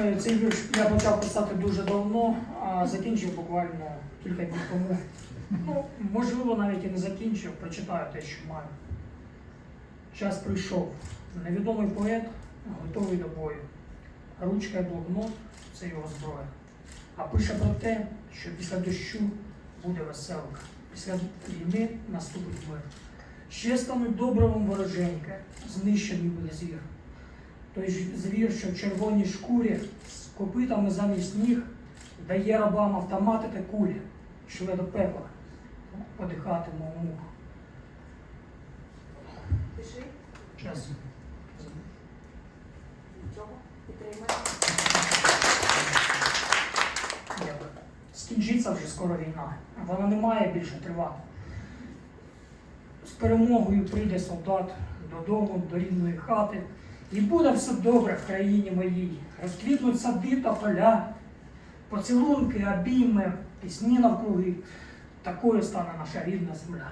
Е, Цей вірш я почав писати дуже давно, а закінчив буквально кілька днів тому. Ну, можливо, навіть і не закінчив, прочитаю те, що маю. Час прийшов. Невідомий поет готовий до бою. Ручка і блокнот це його зброя. А пише про те, що після дощу буде веселка, після війни наступить мир. Ще стануть добривом вороженька, знищений буде звір. Той звір, що в червоній шкурі з копитами замість ніг дає рабам автомати та кулі, шле до пекла, подихатиме у мух. Пиши, Час. Скінчиться вже скоро війна. Вона не має більше тривати. З перемогою прийде солдат додому, до рідної хати. І буде все добре в країні моїй. Розквітнуть сади та поля, поцілунки, обійми, пісні навкруги. Такою стане наша рідна земля.